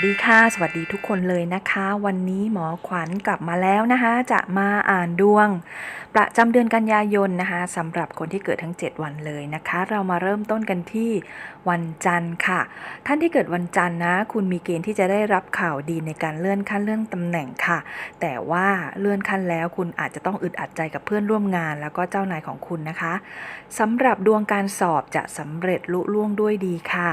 วัสดีค่ะ สวัสดีทุกคนเลยนะคะ วันนี้หมอขวัญกลับมาแล้วนะคะ จะมาอ่านดวง ประจำเดือนกันยายนนะคะสำหรับคนที่เกิดทั้ง 7 วันเลยนะคะ เรามาเริ่มต้นกันที่วันจันทร์ค่ะ ท่านที่เกิดวันจันทร์นะ คุณมีเกณฑ์ที่จะได้รับข่าวดีในการเลื่อนขั้นเลื่อนตำแหน่งค่ะ แต่ว่าเลื่อนขั้นแล้วคุณอาจจะต้องอึดอัดใจกับเพื่อนร่วมงาน แล้วก็เจ้านายของคุณนะคะสำหรับดวงการสอบจะสำเร็จลุล่วงด้วยดีค่ะ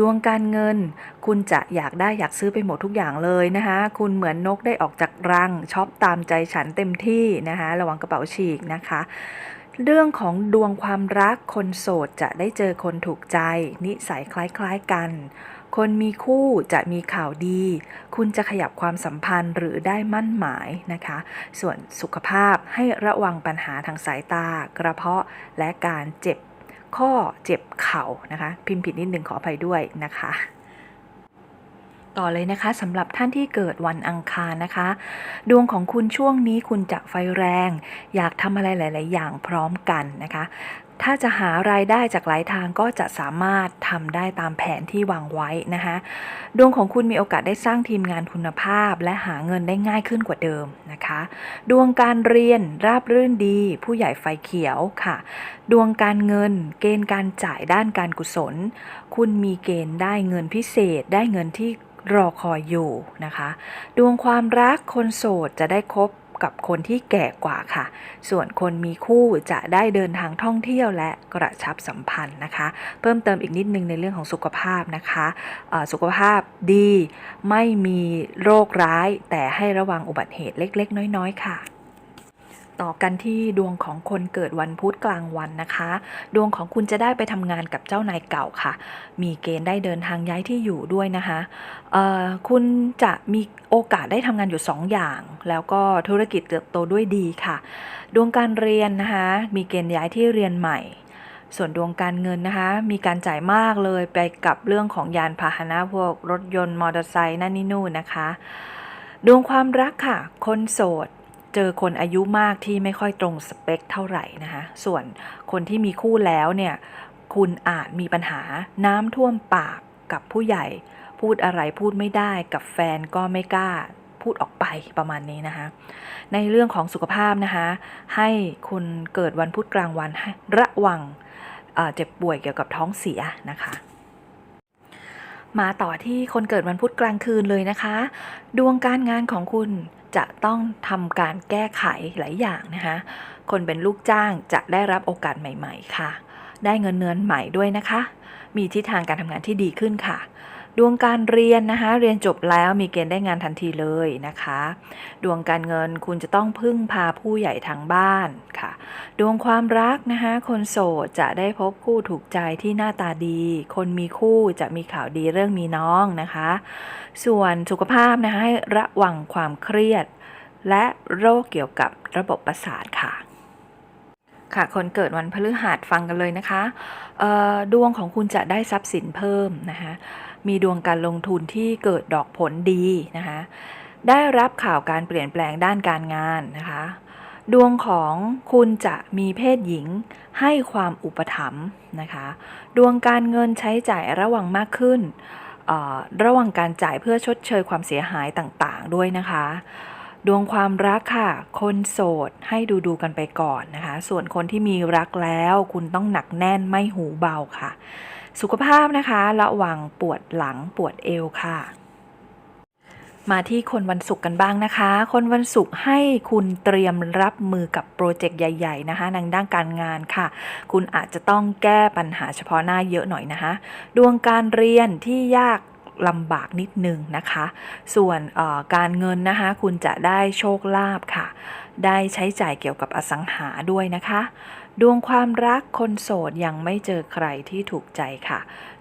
ดวงการเงินคุณจะอยากได้อยากซื้อไปหมดทุกอย่างเลยนะคะคุณเหมือนนกได้ออกจากรังช็อปตามใจฉันเต็มที่นะคะระวังกระเป๋าฉีกนะคะเรื่องของดวงความรักคนโสดจะได้เจอคนถูกใจ นิสัยคล้ายๆกัน คนมีคู่จะมีข่าวดี คุณจะขยับความสัมพันธ์หรือได้มั่นหมายนะคะ ส่วนสุขภาพให้ระวังปัญหาทางสายตา กระเพาะและการเจ็บข้อเจ็บเข่านะคะ พิมพ์ผิดนิดนึงขออภัยด้วยนะคะ ต่อเลยนะคะสำหรับท่านที่เกิดวันอังคารนะคะ ดวงของคุณช่วงนี้คุณจะไฟแรง อยากทำอะไรหลาย ๆ อย่างพร้อมกันนะคะ ถ้าจะหารายได้จากหลายทางก็จะสามารถทำได้ตามแผนที่วางไว้นะคะ ดวงของคุณมีโอกาสได้สร้างทีมงานคุณภาพ และหาเงินได้ง่ายขึ้นกว่าเดิมนะคะ ดวงการเรียนราบรื่นดี ผู้ใหญ่ไฟเขียวค่ะ ดวงการเงิน เกณฑ์การจ่ายด้านการกุศล คุณมีเกณฑ์ได้เงินพิเศษ ได้เงินที่ รอคอยอยู่นะคะ ดวงความรักคนโสดจะได้คบกับคนที่แก่กว่าค่ะ ส่วนคนมีคู่จะได้เดินทางท่องเที่ยวและกระชับสัมพันธ์นะคะ เพิ่มเติมอีกนิดนึงในเรื่องของสุขภาพนะคะสุขภาพดี ไม่มีโรคร้าย แต่ให้ระวังอุบัติเหตุเล็ก ๆ น้อย ๆ ค่ะ ต่อกันที่ดวงของคนเกิดวันพุธกลางวันนะคะ ดวงของคุณจะได้ไปทำงานกับเจ้านายเก่าค่ะ มีเกณฑ์ได้เดินทางย้ายที่อยู่ด้วยนะคะคุณจะมีโอกาสได้ทำงานอยู่ 2 อย่าง แล้วก็ธุรกิจเติบโตด้วยดีค่ะ ดวงการเรียนนะคะ มีเกณฑ์ย้ายที่เรียนใหม่ส่วนดวงการเงินนะคะ มีการจ่ายมากเลยไปกับเรื่องของยานพาหนะพวกรถยนต์มอเตอร์ไซค์นั่นนี่นู่นนะคะ ดวงความรักค่ะ คนโสด เจอคนอายุมากที่ไม่ค่อยตรงสเปคเท่าไหร่นะคะส่วนคนที่มีคู่แล้วเนี่ยคุณอาจมีปัญหาน้ำท่วมปากกับผู้ใหญ่ พูดอะไรพูดไม่ได้กับแฟนก็ไม่กล้าพูดออกไปประมาณนี้นะคะ ในเรื่องของสุขภาพนะคะ ให้คุณเกิดวันพุธกลางวันระวังเอ่อเจ็บป่วยเกี่ยวกับท้องเสียนะคะ มาต่อที่คนเกิดวันพุธกลางคืนเลยนะคะ ดวงการงานของคุณจะต้องทำการแก้ไขหลายอย่างนะคะ คนเป็นลูกจ้างจะได้รับโอกาสใหม่ ๆ ค่ะ ได้เงินเนือนใหม่ด้วยนะคะ มีทิศทางการทำงานที่ดีขึ้นค่ะ ดวงการเรียนนะคะ เรียนจบแล้วมีเกณฑ์ได้งานทันทีเลยนะคะ ดวงการเงินคุณจะต้องพึ่งพาผู้ใหญ่ทางบ้านค่ะ ดวงความรักนะคะ คนโสดจะได้พบคู่ถูกใจที่หน้าตาดี คนมีคู่จะมีข่าวดีเรื่องมีน้องนะคะ ส่วนสุขภาพนะคะให้ระวังความเครียด และโรคเกี่ยวกับระบบประสาทค่ะค่ะคนเกิดวันพฤหัสฟังกันเลยนะคะ ดวงของคุณจะได้ทรัพย์สินเพิ่มนะคะ มีดวงการลงทุนที่เกิดดอกผลดีนะคะ ได้รับข่าวการเปลี่ยนแปลงด้านการงานนะคะ ดวงของคุณจะมีเพศหญิงให้ความอุปถัมภ์นะคะ ดวงการเงินใช้จ่ายระวังมากขึ้นเอ่อระวังการจ่ายเพื่อชดเชยความเสียหายต่างๆ ด้วยนะคะดวงความรักค่ะ คนโสดให้ดูดูกันไปก่อนนะคะ ส่วนคนที่มีรักแล้ว คุณต้องหนักแน่นไม่หูเบาค่ะ สุขภาพนะคะ ระวังปวดหลังปวดเอวค่ะ มาที่คนวันศุกร์กันบ้างนะคะ คนวันศุกร์ให้คุณเตรียมรับมือกับโปรเจกต์ใหญ่ๆนะคะในด้านการงานค่ะ คุณอาจจะต้องแก้ปัญหาเฉพาะหน้าเยอะหน่อยนะคะ ดวงการเรียนที่ยากลำบากนิดนึงนะคะ ส่วนการเงินนะคะ คุณจะได้โชคลาภค่ะ ได้ใช้จ่ายเกี่ยวกับอสังหาด้วยนะคะ ดวงความรักคนโสดยังไม่เจอใครที่ถูกใจค่ะ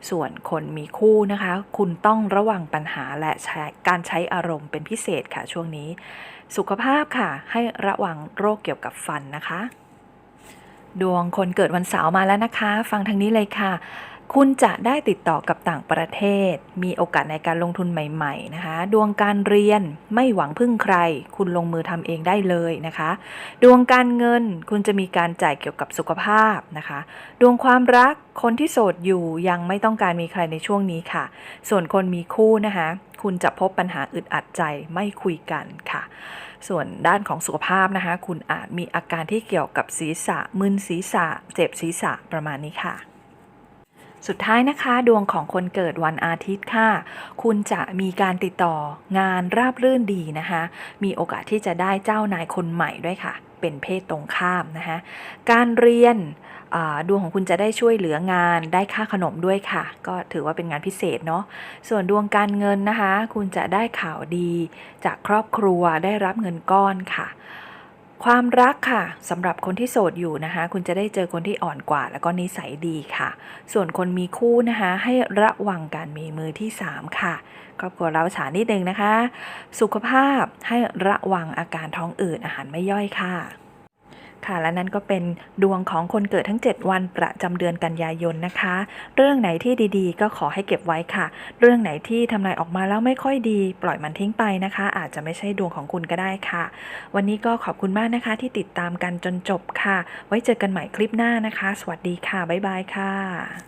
ส่วนคนมีคู่นะคะ คุณต้องระวังปัญหาและใช้การใช้อารมณ์เป็นพิเศษค่ะช่วงนี้ สุขภาพค่ะให้ระวังโรคเกี่ยวกับฟันนะคะ ดวงคนเกิดวันเสาร์มาแล้วนะคะ ฟังทางนี้เลยค่ะ คุณจะได้ติดต่อกับต่างประเทศ มีโอกาสในการลงทุนใหม่ๆนะคะ ดวงการเรียนไม่หวังพึ่งใคร คุณลงมือทำเองได้เลยนะคะ ดวงการเงินคุณจะมีการจ่ายเกี่ยวกับสุขภาพนะคะ ดวงความรักคนที่โสดอยู่ยังไม่ต้องการมีใครในช่วงนี้ค่ะ ส่วนคนมีคู่นะคะ คุณจะพบปัญหาอึดอัดใจไม่คุยกันค่ะ ส่วนด้านของสุขภาพนะคะ คุณอาจมีอาการที่เกี่ยวกับศีรษะมึนศีรษะ เจ็บศีรษะประมาณนี้ค่ะ สุดท้ายนะคะ ดวงของคนเกิดวันอาทิตย์ค่ะ คุณจะมีการติดต่องานราบรื่นดีนะคะ มีโอกาสที่จะได้เจ้านายคนใหม่ด้วยค่ะ เป็นเพศตรงข้ามนะคะ การเรียนดวงของคุณจะได้ช่วยเหลืองานได้ค่าขนมด้วยค่ะ ก็ถือว่าเป็นงานพิเศษเนาะส่วนดวงการเงินนะคะ คุณจะได้ข่าวดีจากครอบครัวได้รับเงินก้อนค่ะ ความรักค่ะสำหรับคนที่โสดอยู่นะคะ คุณจะได้เจอคนที่อ่อนกว่า แล้วก็นิสัยดีค่ะ ส่วนคนมีคู่นะคะ ให้ระวังการมีมือที่ 3 ค่ะครอบครัวเราฉานนิดนึงนะคะ สุขภาพให้ระวังอาการท้องอืดอาหารไม่ย่อยค่ะ ค่ะและนั่นก็เป็นดวงของคนเกิดทั้ง 7 วันประจำเดือนกันยายนนะคะ เรื่องไหนที่ดีๆ ก็ขอให้เก็บไว้ค่ะ เรื่องไหนที่ทำนายออกมาแล้วไม่ค่อยดี ปล่อยมันทิ้งไปนะคะ อาจจะไม่ใช่ดวงของคุณก็ได้ค่ะ วันนี้ก็ขอบคุณมากนะคะที่ติดตามกันจนจบค่ะ ไว้เจอกันใหม่คลิปหน้านะคะ สวัสดีค่ะบ๊ายบายค่ะ